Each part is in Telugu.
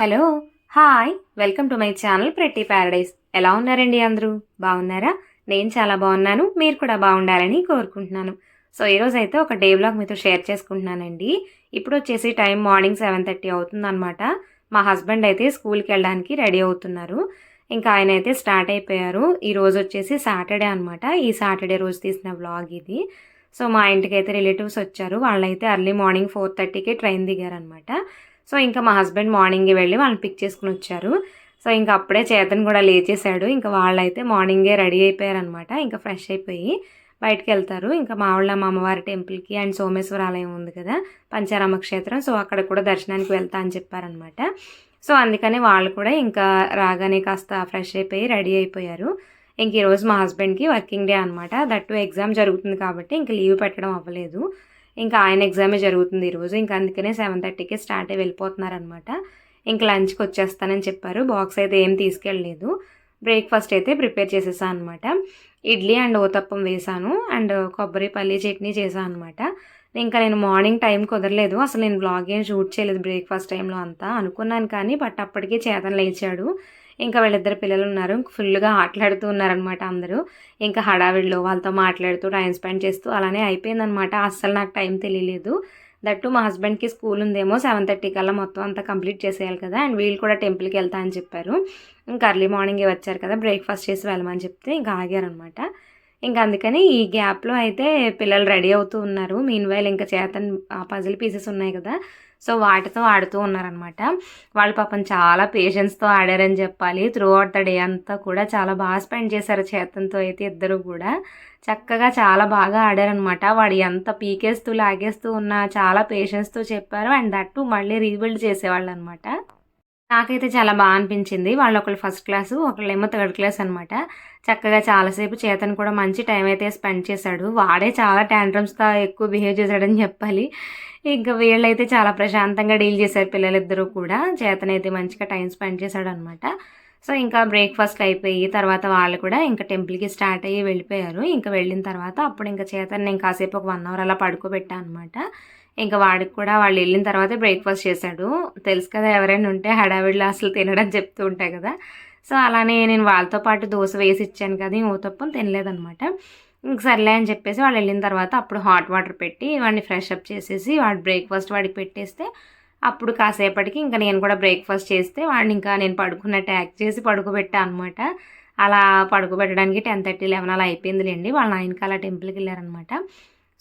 Hello hi. Welcome to my channel pretty paradise. ఎలా ఉన్నారండి అందరూ? బాగున్నారా? నేను చాలా బాగున్నాను. మీరు కూడా బాగుండాలని కోరుకుంటున్నాను. సో ఈరోజు అయితే ఒక డే బ్లాగ్ మీతో షేర్ చేసుకుంటున్నానండి. ఇప్పుడు వచ్చేసి టైం మార్నింగ్ సెవెన్ థర్టీ అవుతుందన్నమాట. మా హస్బెండ్ అయితే స్కూల్కి వెళ్ళడానికి రెడీ అవుతున్నారు. ఇంకా ఆయన అయితే స్టార్ట్ అయిపోయారు. ఈ రోజు వచ్చేసి సాటర్డే అనమాట ఈ సాటర్డే రోజు తీసిన వ్లాగ్ ఇది. సో మా ఇంటికి అయితే రిలేటివ్స్ వచ్చారు. వాళ్ళైతే అర్లీ మార్నింగ్ ఫోర్ థర్టీకి ట్రైన్ దిగారనమాట సో ఇంకా మా హస్బెండ్ మార్నింగే వెళ్ళి వాళ్ళని పిక్ చేసుకుని వచ్చారు. సో ఇంకా అప్పుడే చేతన్ కూడా లేచేశాడు. ఇంకా వాళ్ళైతే మార్నింగే రెడీ అయిపోయారనమాట ఇంకా ఫ్రెష్ అయిపోయి బయటకు వెళ్తారు. ఇంకా మావాళ్ళ మా అమ్మవారి టెంపుల్కి అండ్ సోమేశ్వర ఆలయం ఉంది కదా పంచారామ క్షేత్రం. సో అక్కడ కూడా దర్శనానికి వెళ్తా అని చెప్పారనమాట సో అందుకని వాళ్ళు కూడా ఇంకా రాగానే కాస్త ఫ్రెష్ అయిపోయి రెడీ అయిపోయారు. ఇంక ఈరోజు మా హస్బెండ్కి వర్కింగ్ డే అనమాట దట్టు ఎగ్జామ్ జరుగుతుంది కాబట్టి ఇంక లీవ్ పెట్టడం అవ్వలేదు. ఇంకా ఆయన ఎగ్జామే జరుగుతుంది ఈరోజు ఇంకా అందుకనే సెవెన్ థర్టీకి స్టార్ట్ అయ్యి వెళ్ళిపోతున్నారనమాట ఇంకా లంచ్కి వచ్చేస్తానని చెప్పారు. బాక్స్ అయితే ఏం తీసుకెళ్ళలేదు. బ్రేక్ఫాస్ట్ అయితే ప్రిపేర్ చేసేసాను అనమాట ఇడ్లీ అండ్ ఓతప్పం వేసాను అండ్ కొబ్బరి పల్లి చట్నీ చేశాను అనమాట ఇంకా నేను మార్నింగ్ టైం కుదరలేదు. అసలు నేను బ్లాగ్ ఏం షూట్ చేయలేదు బ్రేక్ఫాస్ట్ టైంలో అంతా అనుకున్నాను కానీ బట్ అప్పటికే చేతన లేచాడు. ఇంకా వీళ్ళిద్దరు పిల్లలు ఉన్నారు. ఫుల్గా ఆటలాడుతూ ఉన్నారనమాట అందరూ. ఇంకా హడావిడిలో వాళ్ళతో మాట్లాడుతూ టైం స్పెండ్ చేస్తూ అలానే అయిపోయిందనమాట అస్సలు నాకు టైం తెలియలేదు. దట్టు మా హస్బెండ్కి స్కూల్ ఉందేమో సెవెన్ థర్టీ కల్లా మొత్తం అంతా కంప్లీట్ చేసేయాలి కదా. అండ్ వీళ్ళు కూడా టెంపుల్కి వెళ్తా అని చెప్పారు. ఇంకా అర్లీ మార్నింగే వచ్చారు కదా బ్రేక్ఫాస్ట్ చేసి వెళ్ళమని చెప్తే ఇంకా ఆగారనమాట ఇంకా అందుకని ఈ గ్యాప్లో అయితే పిల్లలు రెడీ అవుతూ ఉన్నారు. మీన్ వైల్ ఇంకా చేతన్ పజిల్ పీసెస్ ఉన్నాయి కదా. సో వాటితో ఆడుతూ ఉన్నారనమాట వాళ్ళు పాపం చాలా పేషెన్స్తో ఆడారని చెప్పాలి. త్రూ అవుట్ ద డే అంతా కూడా చాలా బాగా స్పెండ్ చేశారు చేతంతో అయితే ఇద్దరు కూడా. చక్కగా చాలా బాగా ఆడారనమాట వాడు ఎంత పీకేస్తూ లాగేస్తూ ఉన్నా చాలా పేషెన్స్తో చెప్పారు. అండ్ దట్టు మళ్ళీ రీబిల్డ్ చేసేవాళ్ళు అనమాట నాకైతే చాలా బాగా అనిపించింది. వాళ్ళు ఒకళ్ళు ఫస్ట్ క్లాసు ఒకళ్ళేమో థర్డ్ క్లాస్ అనమాట చక్కగా చాలాసేపు చేతను కూడా మంచి టైం అయితే స్పెండ్ చేశాడు. వాడే చాలా ట్యాండ్రమ్స్తో ఎక్కువ బిహేవ్ చేశాడని చెప్పాలి. ఇంకా వీళ్ళైతే చాలా ప్రశాంతంగా డీల్ చేశారు పిల్లలిద్దరూ కూడా. చేతనైతే మంచిగా టైం స్పెండ్ చేశాడు అనమాట సో ఇంకా బ్రేక్ఫాస్ట్ అయిపోయి తర్వాత వాళ్ళు కూడా ఇంకా టెంపుల్కి స్టార్ట్ అయ్యి వెళ్ళిపోయారు. ఇంకా వెళ్ళిన తర్వాత అప్పుడు ఇంకా చేతను నేను కాసేపు ఒక వన్ అవర్ అలా పడుకోబెట్టా అనమాట ఇంకా వాడికి కూడా వాళ్ళు వెళ్ళిన తర్వాత బ్రేక్ఫాస్ట్ చేశాడు. తెలుసు కదా ఎవరైనా ఉంటే హడావిడిలో అసలు తినడం చెప్తూ ఉంటాయి కదా. సో అలానే నేను వాళ్ళతో పాటు దోశ వేసి ఇచ్చాను కదా ఊతప్పం తినలేదనమాట ఇంక సర్లే అని చెప్పేసి వాళ్ళు వెళ్ళిన తర్వాత అప్పుడు హాట్ వాటర్ పెట్టి వాడిని ఫ్రెష్ అప్ చేసేసి వాడి బ్రేక్ఫాస్ట్ వాడికి పెట్టేస్తే అప్పుడు కాసేపటికి ఇంకా నేను కూడా బ్రేక్ఫాస్ట్ చేస్తే వాడిని ఇంకా నేను పడుకున్నట్టు యాక్ట్ చేసి పడుకోబెట్టా అనమాట అలా పడుకోబెట్టడానికి టెన్ థర్టీ లెవెన్ అలా అయిపోయిందిలేండి. వాళ్ళ ఆయనకి అలా టెంపుల్కి వెళ్ళారనమాట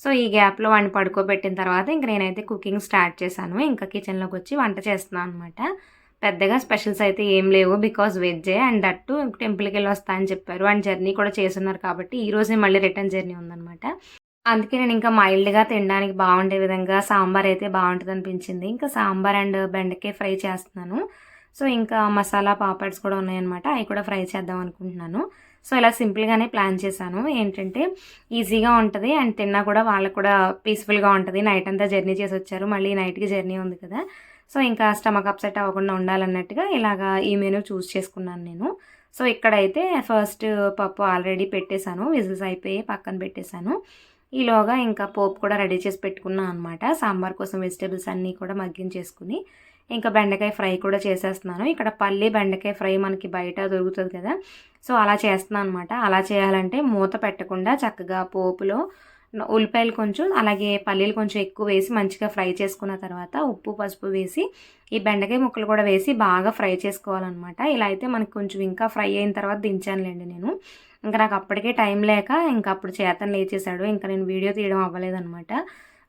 సో ఈ గ్యాప్లో వాడిని పడుకోబెట్టిన తర్వాత ఇంక నేనైతే కుకింగ్ స్టార్ట్ చేశాను. ఇంకా కిచెన్లోకి వచ్చి వంట చేస్తున్నాను అనమాట పెద్దగా స్పెషల్స్ అయితే ఏం లేవు బికాజ్ వెజ్జే అండ్ దట్టు టెంపుల్కి వెళ్ళి వస్తా అని చెప్పారు. అండ్ జర్నీ కూడా చేస్తున్నారు కాబట్టి ఈ రోజే మళ్ళీ రిటర్న్ జర్నీ ఉందన్నమాట. అందుకే నేను ఇంకా మైల్డ్గా తినడానికి బాగుండే విధంగా సాంబార్ అయితే బాగుంటుంది అనిపించింది. ఇంకా సాంబార్ అండ్ బెండకాయ ఫ్రై చేస్తున్నాను. సో ఇంకా మసాలా పాపడ్స్ కూడా ఉన్నాయన్నమాట. అవి కూడా ఫ్రై చేద్దాం అనుకుంటున్నాను. సో ఇలా సింపుల్గానే ప్లాన్ చేశాను. ఏంటంటే ఈజీగా ఉంటుంది అండ్ తిన్నా కూడా వాళ్ళకు కూడా పీస్ఫుల్గా ఉంటుంది. నైట్ అంతా జర్నీ చేసి వచ్చారు. మళ్ళీ నైట్కి జర్నీ ఉంది కదా. సో ఇంకా స్టమక్ అప్సెట్ అవ్వకుండా ఉండాలన్నట్టుగా ఇలాగా ఈ మెనూ చూస్ చేసుకున్నాను నేను. సో ఇక్కడైతే ఫస్ట్ పప్పు ఆల్రెడీ పెట్టేశాను. విజిల్స్ అయిపోయి పక్కన పెట్టేశాను. ఈలోగా ఇంకా పోపు కూడా రెడీ చేసి పెట్టుకున్నాను అనమాట సాంబార్ కోసం వెజిటేబుల్స్ అన్నీ కూడా మగ్గించేసుకుని. ఇంకా బెండకాయ ఫ్రై కూడా చేసేస్తున్నాను. ఇక్కడ పల్లి బెండకాయ ఫ్రై మనకి బయట దొరుకుతుంది కదా. సో అలా చేస్తున్నాను అనమాట అలా చేయాలంటే మూత పెట్టకుండా చక్కగా పోపులో ఉల్లిపాయలు కొంచెం అలాగే పల్లీలు కొంచెం ఎక్కువ వేసి మంచిగా ఫ్రై చేసుకున్న తర్వాత ఉప్పు పసుపు వేసి ఈ బెండకాయ ముక్కలు కూడా వేసి బాగా ఫ్రై చేసుకోవాలన్నమాట. ఇలా అయితే మనకి కొంచెం ఇంకా ఫ్రై అయిన తర్వాత దించానులేండి నేను. ఇంకా నాకు అప్పటికే టైం లేక ఇంకా అప్పుడు చేతను లేచేశాడు. ఇంకా నేను వీడియో తీయడం అవ్వలేదన్నమాట.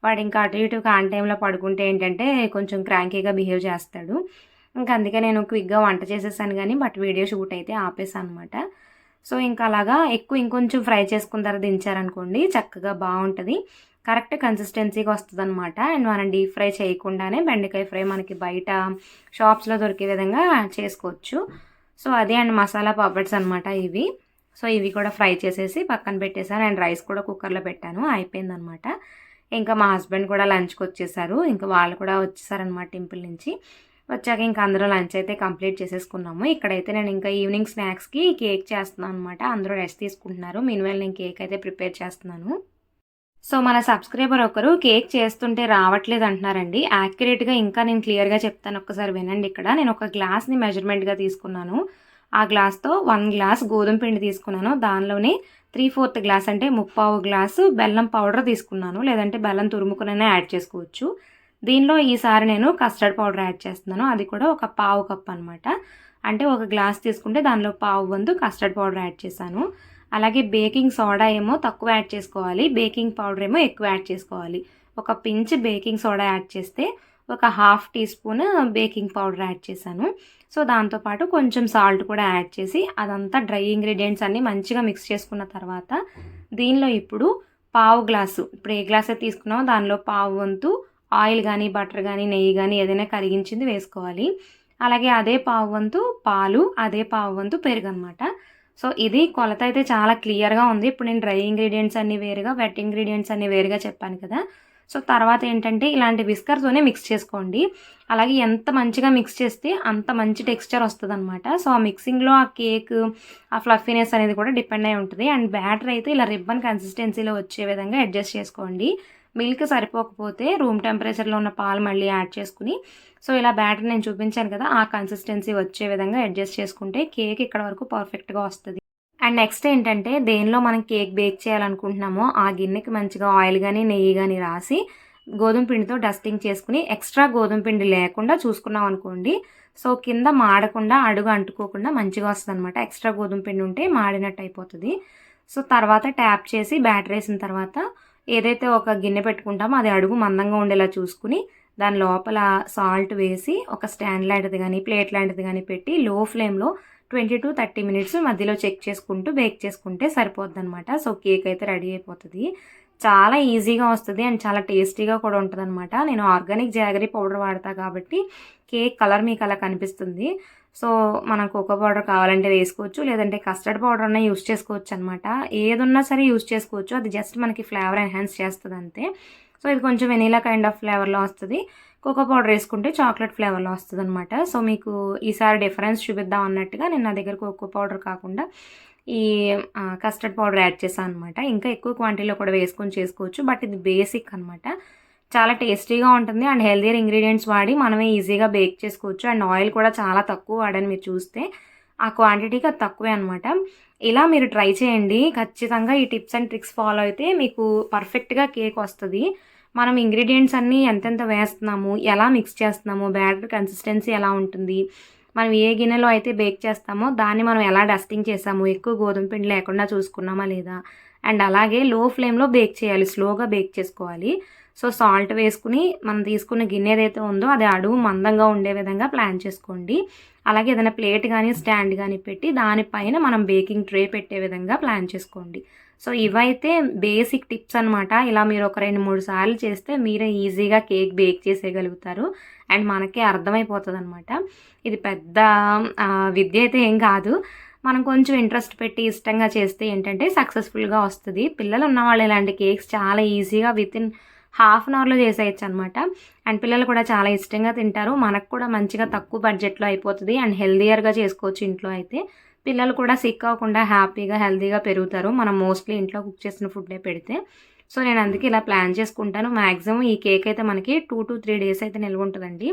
వాడు ఇంకా అటు ఇటు కాన్ టైంలో పడుకుంటే ఏంటంటే కొంచెం క్రాంకీగా బిహేవ్ చేస్తాడు. ఇంకా అందుకే నేను క్విక్గా వంట చేసేసాను కానీ బట్ వీడియో షూట్ అయితే ఆపేసాను అనమాట సో ఇంకా అలాగా ఎక్కువ ఇంకొంచెం ఫ్రై చేసుకున్న తర్వాత దించారనుకోండి చక్కగా బాగుంటుంది. కరెక్ట్ కన్సిస్టెన్సీగా వస్తుంది అనమాట అండ్ మనం డీప్ ఫ్రై చేయకుండానే బెండకాయ ఫ్రై మనకి బయట షాప్స్లో దొరికే విధంగా చేసుకోవచ్చు. సో అదే అండ్ మసాలా పాపడ్స్ అనమాట ఇవి. సో ఇవి కూడా ఫ్రై చేసేసి పక్కన పెట్టేశాను. అండ్ రైస్ కూడా కుక్కర్లో పెట్టాను. అయిపోయిందనమాట ఇంకా మా హస్బెండ్ కూడా లంచ్కి వచ్చేసారు. ఇంకా వాళ్ళు కూడా వచ్చేసారనమాట టెంపుల్ నుంచి. వచ్చాక ఇంకా అందరూ లంచ్ అయితే కంప్లీట్ చేసేసుకున్నాము. ఇక్కడైతే నేను ఇంకా ఈవినింగ్ స్నాక్స్కి కేక్ చేస్తున్నాను అనమాట అందరూ రెస్ట్ తీసుకుంటున్నారు. మీన్వేల్ నేను కేక్ అయితే ప్రిపేర్ చేస్తున్నాను. సో మన సబ్స్క్రైబర్ ఒకరు కేక్ చేస్తుంటే రావట్లేదు అంటున్నారండి. యాక్యురేట్గా ఇంకా నేను క్లియర్గా చెప్తాను. ఒక్కసారి వినండి ఇక్కడ. నేను ఒక గ్లాస్ని మెజర్మెంట్గా తీసుకున్నాను. ఆ గ్లాస్తో వన్ గ్లాస్ గోధుమ పిండి తీసుకున్నాను. దానిలోనే త్రీ ఫోర్త్ గ్లాస్ అంటే ముప్పావు గ్లాసు బెల్లం పౌడర్ తీసుకున్నాను. లేదంటే బెల్లం తురుముకునైనా యాడ్ చేసుకోవచ్చు. దీనిలో ఈసారి నేను కస్టర్డ్ పౌడర్ యాడ్ చేస్తున్నాను. అది కూడా ఒక పావు కప్ అనమాట అంటే ఒక గ్లాస్ తీసుకుంటే దానిలో పావు వంతు కస్టర్డ్ పౌడర్ యాడ్ చేశాను. అలాగే బేకింగ్ సోడా ఏమో తక్కువ యాడ్ చేసుకోవాలి. బేకింగ్ పౌడర్ ఏమో ఎక్కువ యాడ్ చేసుకోవాలి. ఒక పించ్ బేకింగ్ సోడా యాడ్ చేస్తే ఒక half teaspoon baking powder add చేశాను. సో దాంతోపాటు కొంచెం సాల్ట్ కూడా యాడ్ చేసి అదంతా డ్రై ఇంగ్రీడియంట్స్ అన్నీ మంచిగా మిక్స్ చేసుకున్న తర్వాత దీనిలో ఇప్పుడు పావు గ్లాసు ఇప్పుడు ఏ గ్లాస్ అయితే తీసుకున్నామో దానిలో పావు వంతు ఆయిల్ కానీ బటర్ కానీ నెయ్యి కానీ ఏదైనా కరిగించింది వేసుకోవాలి. అలాగే అదే పావు వంతు పాలు అదే పావు వంతు పెరుగు అనమాట సో ఇది కొలత అయితే చాలా క్లియర్గా ఉంది. ఇప్పుడు నేను డ్రై ఇంగ్రీడియంట్స్ అన్ని వేరుగా వెట్ ఇంగ్రీడియంట్స్ అన్ని వేరుగా చెప్పాను కదా. సో తర్వాత ఏంటంటే ఇలాంటి విస్కర్తోనే మిక్స్ చేసుకోండి. అలాగే ఎంత మంచిగా మిక్స్ చేస్తే అంత మంచి టెక్స్చర్ వస్తుంది అనమాట సో ఆ మిక్సింగ్లో ఆ కేక్ ఆ ఫ్లఫీనెస్ అనేది కూడా డిపెండ్ అయి ఉంటుంది. అండ్ బ్యాటర్ అయితే ఇలా రిబ్బన్ కన్సిస్టెన్సీలో వచ్చే విధంగా అడ్జస్ట్ చేసుకోండి. మిల్క్ సరిపోకపోతే రూమ్ టెంపరేచర్లో ఉన్న పాలు మళ్ళీ యాడ్ చేసుకుని సో ఇలా బ్యాటర్ నేను చూపించాను కదా ఆ కన్సిస్టెన్సీ వచ్చే విధంగా అడ్జస్ట్ చేసుకుంటే కేక్ ఇక్కడ వరకు పర్ఫెక్ట్గా వస్తుంది. అండ్ నెక్స్ట్ ఏంటంటే దేనిలో మనం కేక్ బేక్ చేయాలనుకుంటున్నామో ఆ గిన్నెకి మంచిగా ఆయిల్ కానీ నెయ్యి కానీ రాసి గోధుమ పిండితో డస్టింగ్ చేసుకుని ఎక్స్ట్రా గోధుమ పిండి లేకుండా చూసుకున్నాం అనుకోండి సో కింద మాడకుండా అడుగు అంటుకోకుండా మంచిగా వస్తుంది అనమాట ఎక్స్ట్రా గోధుమ పిండి ఉంటే మాడినట్టు అయిపోతుంది. సో తర్వాత ట్యాప్ చేసి బ్యాటర్ వేసిన తర్వాత ఏదైతే ఒక గిన్నె పెట్టుకుంటామో అది అడుగు మందంగా ఉండేలా చూసుకుని దాని లోపల సాల్ట్ వేసి ఒక స్టాండ్ లాంటిది కానీ ప్లేట్ లాంటిది కానీ పెట్టి లో ఫ్లేమ్లో ట్వంటీ టు థర్టీ మినిట్స్ మధ్యలో చెక్ చేసుకుంటూ బేక్ చేసుకుంటే సరిపోద్ది అనమాట సో కేక్ అయితే రెడీ అయిపోతుంది. చాలా ఈజీగా వస్తుంది అండ్ చాలా టేస్టీగా కూడా ఉంటుంది అనమాట నేను ఆర్గానిక్ జాగరీ పౌడర్ వాడతా కాబట్టి కేక్ కలర్ మీకు అలా కనిపిస్తుంది. సో మనం కోకో పౌడర్ కావాలంటే వేసుకోవచ్చు లేదంటే కస్టర్డ్ పౌడర్ అన్నా యూస్ చేసుకోవచ్చు అనమాట ఏదున్నా సరే యూస్ చేసుకోవచ్చు. అది జస్ట్ మనకి ఫ్లేవర్ ఎన్హాన్స్ చేస్తుంది అంతే సో ఇది కొంచెం వెనీలా కైండ్ ఆఫ్ ఫ్లేవర్లో వస్తుంది. కోకో పౌడర్ వేసుకుంటే చాక్లెట్ ఫ్లేవర్లో వస్తుంది అనమాట సో మీకు ఈసారి డిఫరెన్స్ చూపిద్దాం అన్నట్టుగా నేను నా దగ్గర కోకో పౌడర్ కాకుండా ఈ కస్టర్డ్ పౌడర్ యాడ్ చేశాను అనమాట ఇంకా ఎక్కువ క్వాంటిటీలో కూడా వేసుకొని చేసుకోవచ్చు. బట్ ఇది బేసిక్ అనమాట చాలా టేస్టీగా ఉంటుంది. అండ్ హెల్దీర్ ఇంగ్రీడియంట్స్ వాడి మనమే ఈజీగా బేక్ చేసుకోవచ్చు. అండ్ ఆయిల్ కూడా చాలా తక్కువ వాడని మీరు చూస్తే ఆ క్వాంటిటీకి అది తక్కువే అనమాట ఇలా మీరు ట్రై చేయండి. ఖచ్చితంగా ఈ టిప్స్ అండ్ ట్రిక్స్ ఫాలో అయితే మీకు పర్ఫెక్ట్గా కేక్ వస్తుంది. మనం ఇంగ్రీడియంట్స్ అన్నీ ఎంతెంత వేస్తున్నాము ఎలా మిక్స్ చేస్తున్నాము బ్యాటర్ కన్సిస్టెన్సీ ఎలా ఉంటుంది మనం ఏ గిన్నెలో అయితే బేక్ చేస్తామో దాన్ని మనం ఎలా డస్టింగ్ చేసాము ఎక్కువ గోధుమ పిండి లేకుండా చూసుకున్నామా లేదా అండ్ అలాగే లో ఫ్లేమ్లో బేక్ చేయాలి స్లోగా బేక్ చేసుకోవాలి. సో సాల్ట్ వేసుకుని మనం తీసుకున్న గిన్నె ఏదైతే ఉందో అది అడుగు మందంగా ఉండే విధంగా ప్లాన్ చేసుకోండి. అలాగే ఏదైనా ప్లేట్ కానీ స్టాండ్ కానీ పెట్టి దానిపైన మనం బేకింగ్ ట్రే పెట్టే విధంగా ప్లాన్ చేసుకోండి. సో ఇవైతే బేసిక్ టిప్స్ అనమాట ఇలా మీరు ఒక రెండు మూడు సార్లు చేస్తే మీరే ఈజీగా కేక్ బేక్ చేసేయగలుగుతారు. అండ్ మనకే అర్థమైపోతుంది అనమాట ఇది పెద్ద విద్య అయితే ఏం కాదు. మనం కొంచెం ఇంట్రెస్ట్ పెట్టి ఇష్టంగా చేస్తే ఏంటంటే సక్సెస్ఫుల్గా వస్తుంది. పిల్లలు ఉన్నవాళ్ళు ఇలాంటి కేక్స్ చాలా ఈజీగా విత్ ఇన్ హాఫ్ అన్ అవర్లో చేసేయచ్చు అనమాట అండ్ పిల్లలు కూడా చాలా ఇష్టంగా తింటారు. మనకు కూడా మంచిగా తక్కువ బడ్జెట్లో అయిపోతుంది. అండ్ హెల్దియర్గా చేసుకోవచ్చు ఇంట్లో అయితే. పిల్లలు కూడా సిక్ అవ్వకుండా హ్యాపీగా హెల్తీగా పెరుగుతారు. మనం మోస్ట్లీ ఇంట్లో కుక్ చేసిన ఫుడ్డే పెడితే. సో నేను అందుకే ఇలా ప్లాన్ చేసుకుంటాను. మ్యాక్సిమం ఈ కేక్ అయితే మనకి టూ టు త్రీ డేస్ అయితే నిల్వ ఉంటుందండి.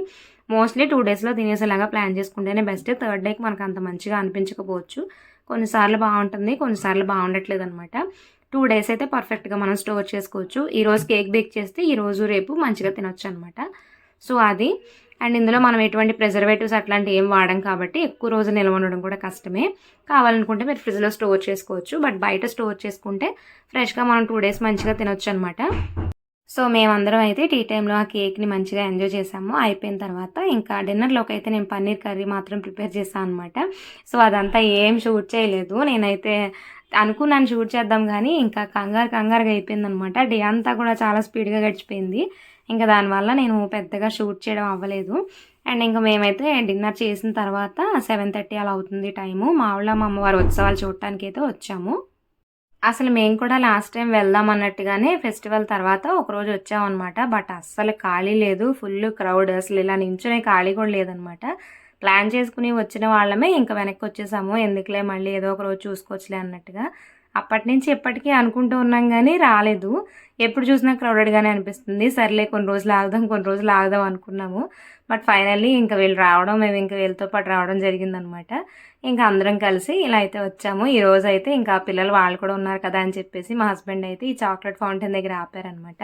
మోస్ట్లీ టూ డేస్లో తినేసేలాగా ప్లాన్ చేసుకుంటేనే బెస్ట్. థర్డ్ డేకి మనకు అంత మంచిగా అనిపించకపోవచ్చు. కొన్నిసార్లు బాగుంటుంది కొన్నిసార్లు బాగుండట్లేదు అనమాట టూ డేస్ అయితే పర్ఫెక్ట్గా మనం స్టోర్ చేసుకోవచ్చు. ఈరోజు కేక్ బేక్ చేస్తే ఈరోజు రేపు మంచిగా తినొచ్చు అనమాట సో అది. అండ్ ఇందులో మనం ఎటువంటి ప్రిజర్వేటివ్స్ అట్లాంటి ఏం వాడడం కాబట్టి ఎక్కువ రోజు నిల్వ ఉండడం కూడా కష్టమే. కావాలనుకుంటే మీరు ఫ్రిడ్జ్లో స్టోర్ చేసుకోవచ్చు. బట్ బయట స్టోర్ చేసుకుంటే ఫ్రెష్గా మనం టూ డేస్ మంచిగా తినొచ్చు అనమాట సో మేమందరం అయితే టీ టైంలో ఆ కేక్ని మంచిగా ఎంజాయ్ చేసాము. అయిపోయిన తర్వాత ఇంకా డిన్నర్లోకి అయితే నేను పన్నీర్ కర్రీ మాత్రం ప్రిపేర్ చేశాను అనమాట సో అదంతా ఏం షూట్ చేయలేదు. నేనైతే అనుకున్నాను షూట్ చేద్దాం కానీ ఇంకా కంగారు కంగారుగా అయిపోయింది అనమాట డే అంతా కూడా చాలా స్పీడ్గా గడిచిపోయింది. ఇంకా దానివల్ల నేను పెద్దగా షూట్ చేయడం అవ్వలేదు. అండ్ ఇంకా మేమైతే డిన్నర్ చేసిన తర్వాత సెవెన్ థర్టీ అలా అవుతుంది టైము మా ఆవిడ మా అమ్మవారి ఉత్సవాలు చూడటానికి అయితే వచ్చాము. అసలు మేము కూడా లాస్ట్ టైం వెళ్దాం అన్నట్టుగానే ఫెస్టివల్ తర్వాత ఒకరోజు వచ్చామన్నమాట. బట్ అస్సలు ఖాళీ లేదు. ఫుల్ క్రౌడ్ అసలు ఇలా నించునే ఖాళీ కూడా లేదనమాట ప్లాన్ చేసుకుని వచ్చిన వాళ్ళమే ఇంకా వెనక్కి వచ్చేసాము. ఎందుకులే మళ్ళీ ఏదో ఒక రోజు చూసుకోవచ్చులే అన్నట్టుగా. అప్పటి నుంచి ఎప్పటికీ అనుకుంటూ ఉన్నాం కానీ రాలేదు. ఎప్పుడు చూసినా క్రౌడెడ్గానే అనిపిస్తుంది. సర్లే కొన్ని రోజులు ఆగుదాం కొన్ని రోజులు ఆగుదాం అనుకున్నాము. బట్ ఫైనల్లీ ఇంకా వీళ్ళు రావడం మేము ఇంకా వీళ్ళతో పాటు రావడం జరిగిందనమాట. ఇంకా అందరం కలిసి ఇలా అయితే వచ్చాము. ఈ రోజు అయితే ఇంకా పిల్లలు వాళ్ళు కూడా ఉన్నారు కదా అని చెప్పేసి మా హస్బెండ్ అయితే ఈ చాక్లెట్ ఫౌంటైన్ దగ్గర ఆపారనమాట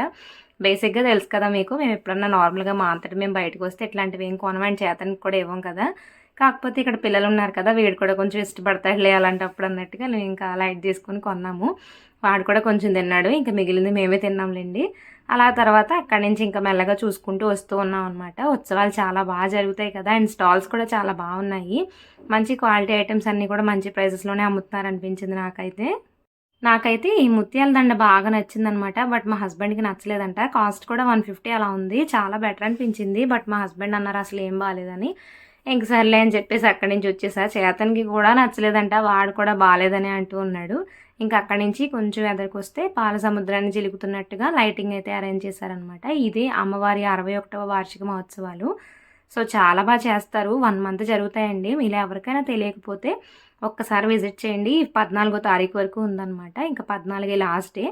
బేసిక్గా తెలుసు కదా మీకు మేము ఎప్పుడన్నా నార్మల్గా మా అంతటి మేము బయటకు వస్తే ఇట్లాంటివి ఏం కొనమని చేతనికి కూడా ఇవ్వం కదా. కాకపోతే ఇక్కడ పిల్లలు ఉన్నారు కదా వీడు కూడా కొంచెం ఇష్టపడతాడులే అలాంటప్పుడు అన్నట్టుగా నేను ఇంకా లైట్ తీసుకొని కొన్నాము. వాడు కూడా కొంచెం తిన్నాడు. ఇంకా మిగిలింది మేమే తిన్నాంలేండి. అలా తర్వాత అక్కడి నుంచి ఇంకా మెల్లగా చూసుకుంటూ వస్తూ ఉన్నాం అనమాట ఉత్సవాలు చాలా బాగా జరుగుతాయి కదా అండ్ స్టాల్స్ కూడా చాలా బాగున్నాయి. మంచి క్వాలిటీ ఐటమ్స్ అన్నీ కూడా మంచి ప్రైజెస్లోనే అమ్ముతున్నారు అనిపించింది నాకైతే. నాకైతే ఈ ముత్యాల దండ బాగా నచ్చిందనమాట బట్ మా హస్బెండ్కి నచ్చలేదంట. కాస్ట్ కూడా వన్ ఫిఫ్టీ అలా ఉంది చాలా బెటర్ అనిపించింది బట్ మా హస్బెండ్ అన్నారు అసలు ఏం బాగాలేదని ఇంక సర్లే అని చెప్పేసి అక్కడి నుంచి వచ్చేసా. చేతనికి కూడా నచ్చలేదంట వాడు కూడా బాగాలేదని అంటూ ఉన్నాడు. ఇంకా అక్కడి నుంచి కొంచెం ఎదరికి వస్తే పాల సముద్రాన్ని జిలుగుతున్నట్టుగా లైటింగ్ అయితే అరేంజ్ చేశారనమాట ఇది అమ్మవారి అరవై ఒకటవ వార్షిక మహోత్సవాలు. సో చాలా బాగా చేస్తారు. వన్ మంత్ జరుగుతాయండి. మీరు ఎవరికైనా తెలియకపోతే ఒక్కసారి విజిట్ చేయండి. పద్నాలుగో తారీఖు వరకు ఉందన్నమాట. ఇంకా పద్నాలుగే లాస్ట్ డే.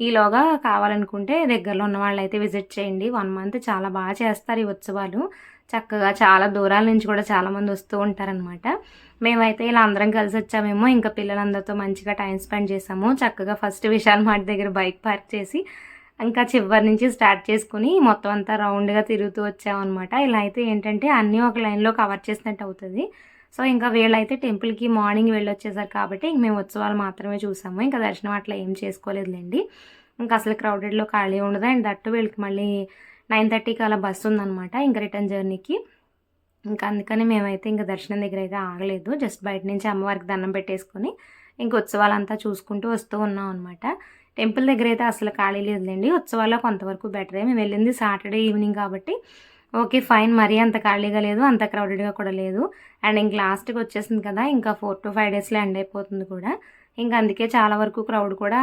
ఈలోగా కావాలనుకుంటే దగ్గరలో ఉన్న వాళ్ళు అయితే విజిట్ చేయండి. వన్ మంత్ చాలా బాగా చేస్తారు ఈ ఉత్సవాలు. చక్కగా చాలా దూరాల నుంచి కూడా చాలామంది వస్తూ ఉంటారనమాట మేమైతే ఇలా అందరం కలిసి వచ్చామేమో ఇంకా పిల్లలందరితో మంచిగా టైం స్పెండ్ చేసాము. చక్కగా ఫస్ట్ విశాల్ మార్ట్ దగ్గర బైక్ పార్క్ చేసి ఇంకా చివరి నుంచి స్టార్ట్ చేసుకుని మొత్తం అంతా రౌండ్గా తిరుగుతూ వచ్చామన్నమాట. ఇలా అయితే ఏంటంటే అన్నీ ఒక లైన్లో కవర్ చేసినట్టు అవుతుంది. సో ఇంకా వీళ్ళైతే టెంపుల్కి మార్నింగ్ వెళ్ళొచ్చేసారు కాబట్టి ఇంక మేము ఉత్సవాలు మాత్రమే చూసాము. ఇంకా దర్శనం అట్లా ఏం చేసుకోలేదులేండి. ఇంకా అసలు క్రౌడెడ్లో ఖాళీ ఉండదు. అండ్ దట్టు వీళ్ళకి మళ్ళీ నైన్ థర్టీకి అలా బస్సు ఉందనమాట ఇంకా రిటర్న్ జర్నీకి. ఇంకా అందుకని మేమైతే ఇంకా దర్శనం దగ్గర అయితే ఆగలేదు జస్ట్ బయట నుంచి అమ్మవారికి దండం పెట్టేసుకొని ఇంక ఉత్సవాలంతా చూసుకుంటూ వస్తూ ఉన్నాం అనమాట టెంపుల్ దగ్గర అయితే అసలు ఖాళీ లేదులేండి ఉత్సవాల్లో కొంతవరకు బెటరే. మేము వెళ్ళింది సాటర్డే ఈవినింగ్ కాబట్టి ఓకే ఫైన్. మరీ అంత ఖాళీగా లేదు అంత క్రౌడెడ్గా కూడా లేదు. అండ్ ఇంక లాస్ట్కి వచ్చేసింది కదా ఇంకా ఫోర్ టు ఫైవ్ డేస్లో ఎండ్ అయిపోతుంది కూడా. ఇంకా అందుకే చాలా వరకు క్రౌడ్ కూడా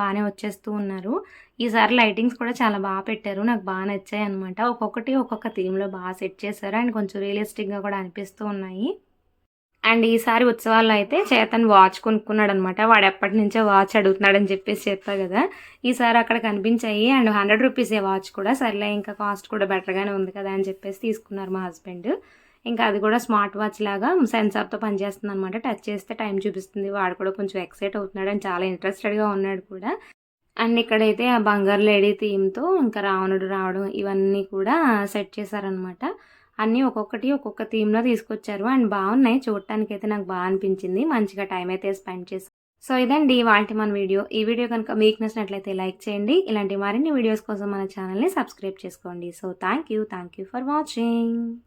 బాగానే వచ్చేస్తూ ఉన్నారు. ఈసారి లైటింగ్స్ కూడా చాలా బాగా పెట్టారు. నాకు బాగా నచ్చాయి అనమాట ఒక్కొక్కటి ఒక్కొక్క థీమ్లో బాగా సెట్ చేశారు. అండ్ కొంచెం రియలిస్టిక్గా కూడా అనిపిస్తూ ఉన్నాయి. అండ్ ఈసారి ఉత్సవాల్లో అయితే చేతన్ వాచ్ కొనుక్కున్నాడు అనమాట వాడు ఎప్పటి నుంచో వాచ్ అడుగుతున్నాడని చెప్పేసి చెప్పా కదా. ఈసారి అక్కడ కనిపించాయి. And hundred rupees a watch కూడా. సర్లే ఇంకా కాస్ట్ కూడా బెటర్గానే ఉంది కదా అని చెప్పేసి తీసుకున్నారు మా హస్బెండ్ ఇంకా అది కూడా స్మార్ట్ వాచ్ లాగా సెన్సార్తో పనిచేస్తుంది అనమాట టచ్ చేస్తే టైం చూపిస్తుంది. వాడు కూడా కొంచెం ఎక్సైట్ అవుతున్నాడు. అని చాలా ఇంట్రెస్టెడ్గా ఉన్నాడు కూడా. అండ్ ఇక్కడైతే ఆ బంగారు లేడీ థీమ్తో ఇంకా రావణుడు రావడం ఇవన్నీ కూడా సెట్ చేశారనమాట అన్నీ ఒక్కొక్కటి ఒక్కొక్క థీమ్లో తీసుకొచ్చారు. అండ్ బాగున్నాయి. చూడటానికి అయితే నాకు బాగా అనిపించింది. మంచిగా టైం అయితే స్పెండ్ చేసి సో ఇదండి వాటి మన వీడియో. ఈ వీడియో కనుక మీకు నచ్చినట్లయితే లైక్ చేయండి. ఇలాంటి మరిన్ని వీడియోస్ కోసం మన ఛానల్ని సబ్స్క్రైబ్ చేసుకోండి. So thank you thank you for watching.